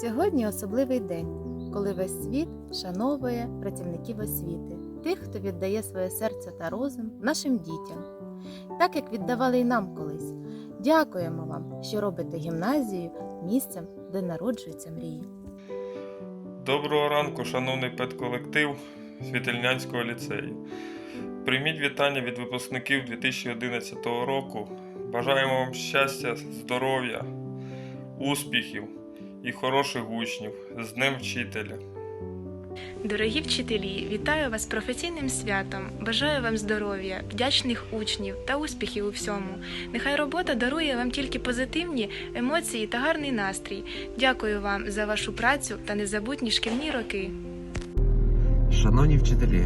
Сьогодні особливий день, коли весь світ шановує працівників освіти, тих, хто віддає своє серце та розум нашим дітям, так як віддавали й нам колись. Дякуємо вам, що робите гімназію місцем, де народжуються мрії. Доброго ранку, шановний педколектив Світельнянського ліцею. Прийміть вітання від випускників 2011 року. Бажаємо вам щастя, здоров'я, успіхів і хороших учнів з Днем Вчителя. Дорогі вчителі, вітаю вас з професійним святом. Бажаю вам здоров'я, вдячних учнів та успіхів у всьому. Нехай робота дарує вам тільки позитивні емоції та гарний настрій. Дякую вам за вашу працю та незабутні шкільні роки. Шановні вчителі,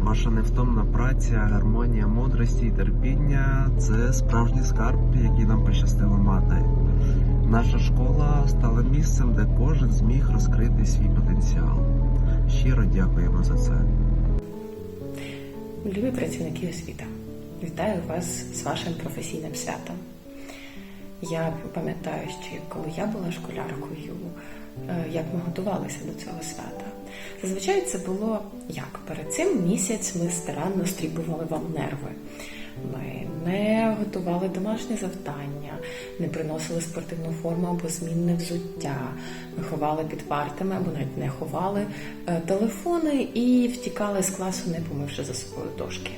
ваша невтомна праця, гармонія мудрості і терпіння це справжній скарб, який нам пощастило мати. Наша школа стала місцем, де кожен зміг розкрити свій потенціал. Щиро дякуємо за це. Любі працівники освіти, вітаю вас з вашим професійним святом. Я пам'ятаю ще, коли я була школяркою, е, як ми готувалися до цього свята. Зазвичай це було як? Перед цим місяць ми старанно стрібували вам нерви. Ми не готували домашні завдання, не приносили спортивну форму або змінне взуття. Ми ховали під партами або навіть не ховали е, телефони і втікали з класу, не помивши за собою дошки.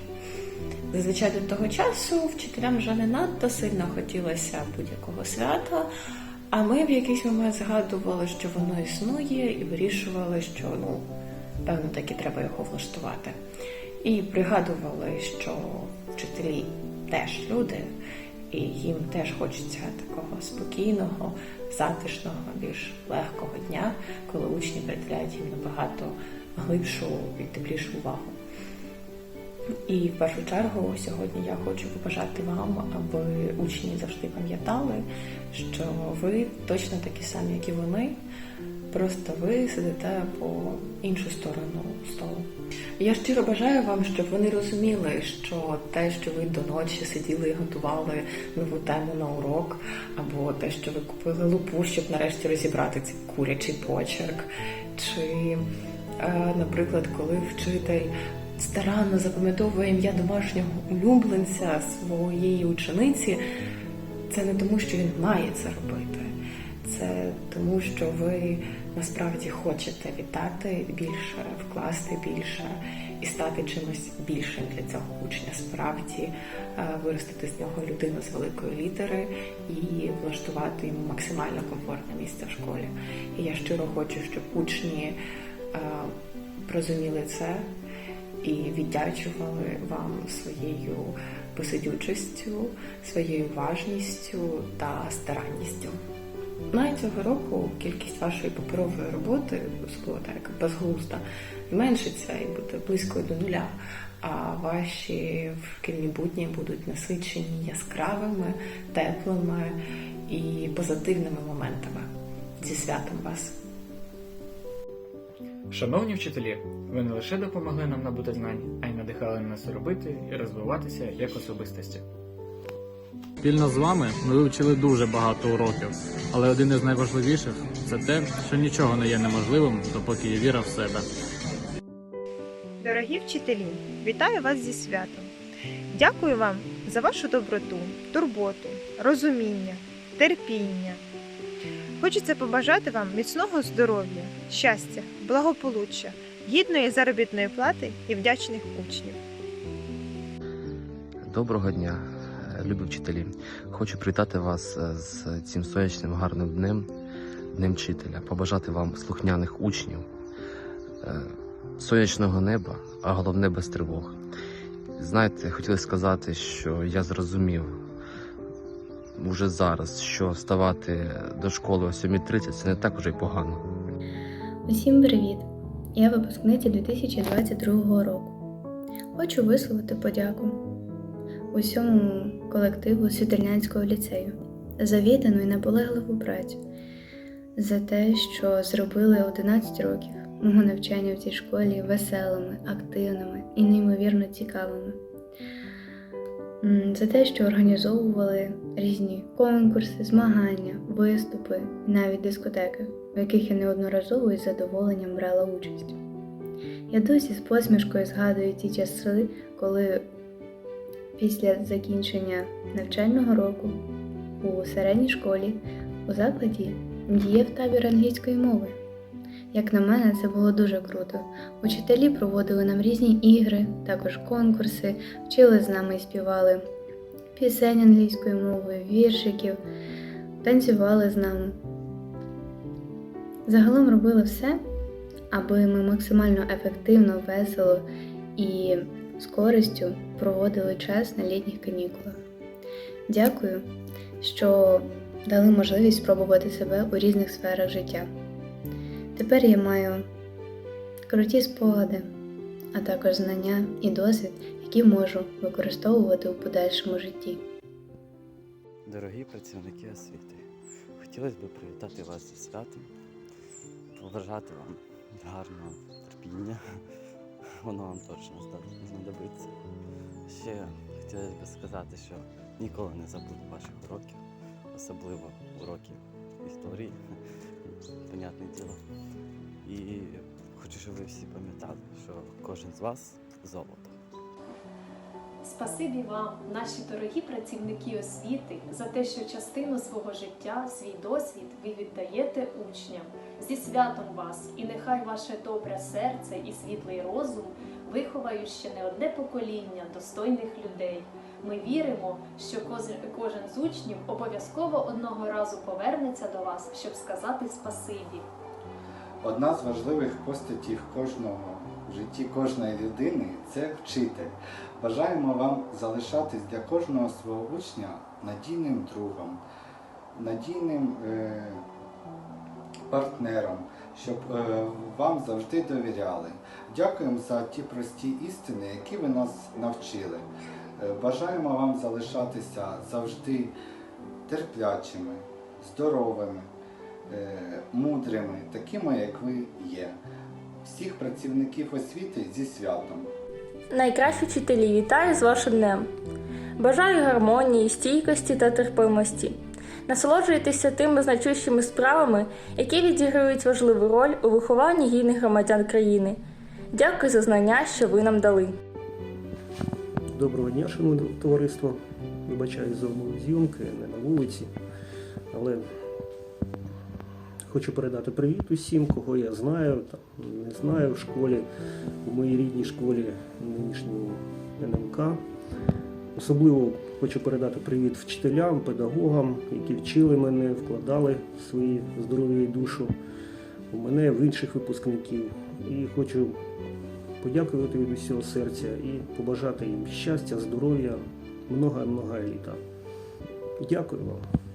Зазвичай до того часу вчителям вже не надто сильно хотілося будь-якого свята, а ми в якийсь момент згадували, що воно існує, і вирішували, що ну, певно, таки треба його влаштувати. І пригадували, що вчителі теж люди, і їм теж хочеться такого спокійного, затишного, більш легкого дня, коли учні приділяють їм набагато глибшу і теплішу увагу. І в першу чергу сьогодні я хочу побажати вам, аби учні завжди пам'ятали, що ви точно такі самі, як і вони. Просто ви сидите по іншу сторону столу. Я щиро бажаю вам, щоб вони розуміли, що те, що ви до ночі сиділи і готували нову тему на урок, або те, що ви купили лупу, щоб нарешті розібрати цей курячий почерк, чи, е, наприклад, коли вчитель старанно запам'ятовує ім'я домашнього улюбленця своєї учениці, це не тому, що він має це робити. Це тому, що ви насправді хочете вітати більше, вкласти більше і стати чимось більшим для цього учня. Справді е, виростити з нього людину з великої літери і влаштувати йому максимально комфортне місце в школі. І я щиро хочу, щоб учні е, розуміли це і віддячували вам своєю посидючістю, своєю уважністю та старанністю. Навіть цього року кількість вашої паперової роботи, особливо так безглузда, зменшиться і буде близькою до нуля. А ваші шкільні будні будуть насичені яскравими, теплими і позитивними моментами. Зі святом вас! Шановні вчителі, ви не лише допомогли нам набути знань, а й надихали нас робити і розвиватися як особистості. Спільно з вами ми вивчили дуже багато уроків, але один із найважливіших це те, що нічого не є неможливим, допоки є віра в себе. Дорогі вчителі, вітаю вас зі святом. Дякую вам за вашу доброту, турботу, розуміння, терпіння. Хочеться побажати вам міцного здоров'я, щастя, благополуччя, гідної заробітної плати і вдячних учнів. Доброго дня, любі вчителі. Хочу привітати вас е, з цим сонячним гарним днем, днем вчителя, побажати вам слухняних учнів, е, сонячного неба, а головне без тривог. Знаєте, хотіли сказати, що я зрозумів уже зараз, що вставати до школи о 7.30 це не так уже й погано. Усім привіт! Я випускниця 2022 року. Хочу висловити подяку усьому колективу Світельнянського ліцею за віддану і наполегливу працю, за те, що зробили 11 років мого навчання в цій школі веселими, активними і неймовірно цікавими. за те, що організовували різні конкурси, змагання, виступи, навіть дискотеки, в яких я неодноразово із задоволенням брала участь. Я досі з посмішкою згадую ті часи, коли після закінчення навчального року у середній школі у закладі діяв табір англійської мови. Як на мене, це було дуже круто. Учителі проводили нам різні ігри, також конкурси, вчили з нами і співали пісень англійською мовою, віршиків, танцювали з нами. Загалом робили все, аби ми максимально ефективно, весело і з користю проводили час на літніх канікулах. Дякую, що дали можливість спробувати себе у різних сферах життя. Тепер я маю круті спогади, а також знання і досвід, які можу використовувати у подальшому житті. Дорогі працівники освіти, хотілося б привітати вас зі святом, побажати вам гарного терпіння, воно вам точно знадобиться. Ще хотілося б сказати, що ніколи не забуду ваших уроків, особливо уроків історії, понятне діло. І хочу, щоб ви всі пам'ятали, що кожен з вас золото. Спасибі вам, наші дорогі працівники освіти, за те, що частину свого життя, свій досвід ви віддаєте учням. Зі святом вас, і нехай ваше добре серце і світлий розум виховають ще не одне покоління достойних людей. Ми віримо, що кожен з учнів обов'язково одного разу повернеться до вас, щоб сказати спасибі. Одна з важливих постатей кожного в житті кожної людини це вчитель. Бажаємо вам залишатись для кожного свого учня надійним другом, надійним е, партнером, щоб е, вам завжди довіряли. Дякуємо за ті прості істини, які ви нас навчили. Е, Бажаємо вам залишатися завжди терплячими, здоровими, е, мудрими, такими, як ви є. Всіх працівників освіти зі святом. Найкращі вчителі вітаю з вашим днем. Бажаю гармонії, стійкості та терпимості. Насолоджуйтеся тими значущими справами, які відіграють важливу роль у вихованні гідних громадян країни. Дякую за знання, що ви нам дали. Доброго дня, шановне товариство. Вибачаюсь за умови зйомки, не на вулиці. Але хочу передати привіт усім, кого я знаю, там, не знаю в школі, у моїй рідній школі нинішньому НМК. Особливо хочу передати привіт вчителям, педагогам, які вчили мене, вкладали свої здоров'я і душу у мене, в інших випускників. І хочу подякувати від усього серця і побажати їм щастя, здоров'я, много-много літа. Дякую вам.